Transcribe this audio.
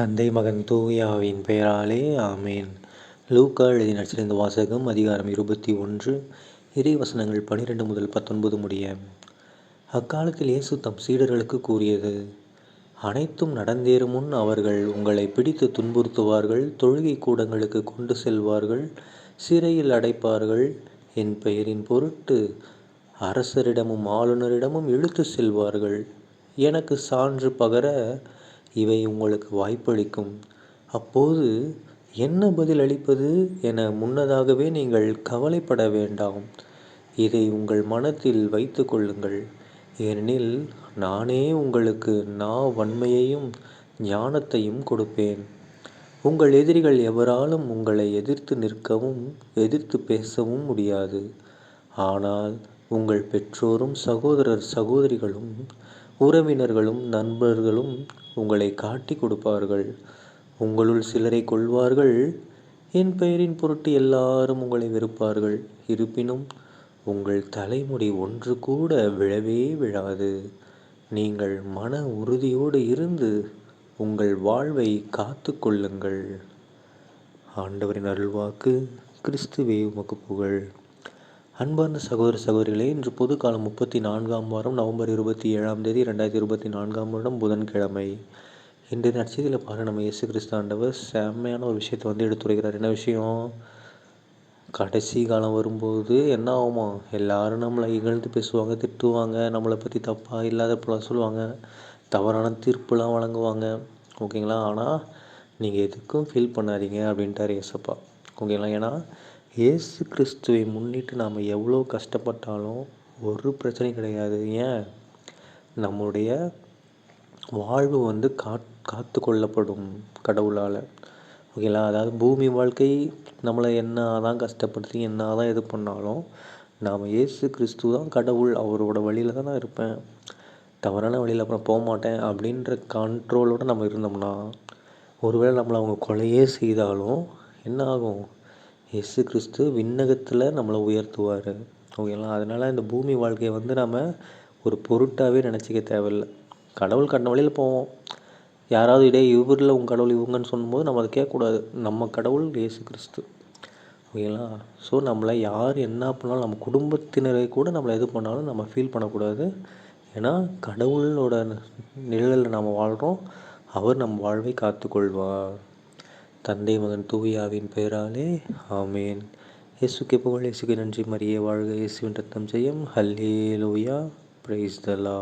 தந்தை மகன் தூயாவின் பெயராலே ஆமேன். லூக்கா எழுதி நடிச்சிருந்த வாசகம் அதிகாரம் இருபத்தி ஒன்று இறை வசனங்கள் பனிரெண்டு முதல் பத்தொன்பது முடிய. அக்காலத்தில் இயேசு தம் சீடர்களுக்கு கூறியது அனைத்தும் நடந்தேறும் முன் அவர்கள் உங்களை பிடித்து துன்புறுத்துவார்கள் தொழுகை கூடங்களுக்கு கொண்டு செல்வார்கள் சிறையில் அடைப்பார்கள். என் பெயரின் பொருட்டு அரசரிடமும் ஆளுநரிடமும் இழுத்து செல்வார்கள். எனக்கு சான்று பகர இவை உங்களுக்கு வாய்ப்பளிக்கும். அப்போது என்ன பதில் அளிப்பது என முன்னதாகவே நீங்கள் கவலைப்பட வேண்டாம். இதை உங்கள் மனத்தில் வைத்து கொள்ளுங்கள். ஏனெனில் நானே உங்களுக்கு நா வன்மையையும் ஞானத்தையும் கொடுப்பேன். உங்கள் எதிரிகள் எவராலும் உங்களை எதிர்த்து நிற்கவும் எதிர்த்து பேசவும் முடியாது. ஆனால் உங்கள் பெற்றோரும் சகோதரர் சகோதரிகளும் உறவினர்களும் நண்பர்களும் உங்களை காட்டி கொடுப்பார்கள். உங்களுள் சிலரை கொள்வார்கள் என் பெயரின் பொருட்டு எல்லாரும் உங்களை வெறுப்பார்கள். இருப்பினும் உங்கள் தலைமுடி ஒன்று கூட விழவே விழாது. நீங்கள் மன உறுதியோடு இருந்து உங்கள் வாழ்வை காத்து கொள்ளுங்கள். ஆண்டவரின் அருள்வாக்கு கிறிஸ்துவே உமக்கு புகழ். அன்பார்ந்த சகோதர சகோதரிகளே இன்று பொது காலம் முப்பத்தி நான்காம் வாரம் நவம்பர் இருபத்தி ஏழாம் தேதி ரெண்டாயிரத்தி இருபத்தி நான்காம் வருடம் புதன்கிழமை. இன்றைய நட்சத்திரத்தில் பாரு நம்ம இயேசு கிறிஸ்தாண்டவர் செம்மையான ஒரு விஷயத்தை வந்து எடுத்துரைக்கிறார். என்ன விஷயம்? கடைசி காலம் வரும்போது என்ன ஆகுமா? எல்லாரும் நம்மளை இகழ்ந்து பேசுவாங்க திட்டுவாங்க நம்மளை பற்றி தப்பாக இல்லாத போல சொல்லுவாங்க தவறான தீர்ப்புலாம் வழங்குவாங்க. ஓகேங்களா? ஆனால் நீங்கள் எதுக்கும் ஃபீல் பண்ணாதீங்க அப்படின்ட்டார் ஏசப்பா ஓகேங்களா? ஏன்னா ஏசு கிறிஸ்துவை முன்னிட்டு நாம் எவ்வளோ கஷ்டப்பட்டாலும் ஒரு பிரச்சனையும் கிடையாது. ஏன்? நம்முடைய வாழ்வு வந்து காத் காத்து கொள்ளப்படும் கடவுளால். ஓகேங்களா? அதாவது பூமி வாழ்க்கை நம்மளை என்ன தான் கஷ்டப்படுத்தி என்ன தான் இது பண்ணாலும் நாம் ஏசு கிறிஸ்து தான் கடவுள். அவரோட வழியில் தான் நான் இருப்பேன். தவறான வழியில் அப்புறம் போக மாட்டேன் அப்படின்ற கண்ட்ரோலோடு நம்ம இருந்தோம்னா ஒருவேளை நம்மளை அவங்க கொலையே செய்தாலும் என்ன ஆகும்? இயேசு கிறிஸ்து விண்ணகத்தில் நம்மளை உயர்த்துவார். ஓகேங்களா? அதனால் இந்த பூமி வாழ்க்கையை வந்து நம்ம ஒரு பொருட்டாகவே நினச்சிக்க தேவையில்லை. கடவுள் கண்ட வழியில் போவோம். யாராவது இடையே இவரில் உங்கள் கடவுள் இவங்கன்னு சொல்லும்போது நம்ம அதை கேட்கக்கூடாது. நம்ம கடவுள் இயேசு கிறிஸ்து ஓகேங்களா? ஸோ நம்மளை யார் என்ன பண்ணாலும் நம்ம குடும்பத்தினரை கூட நம்மளை எது பண்ணாலும் நம்ம ஃபீல் பண்ணக்கூடாது. ஏன்னா கடவுளோட நிழலில் நாம் வாழ்கிறோம் அவர் நம் வாழ்வை காத்துக்கொள்வார். தந்தை மகன் தூயாவின் பெயராலே ஆமேன். இயேசுக்கு புகழ் இயேசுக்கு நன்றி. மரியே வாழ்க இயேசுவின் ரத்தம் செய்யும் ஹல்லே லோயா பிரைஸ் தலா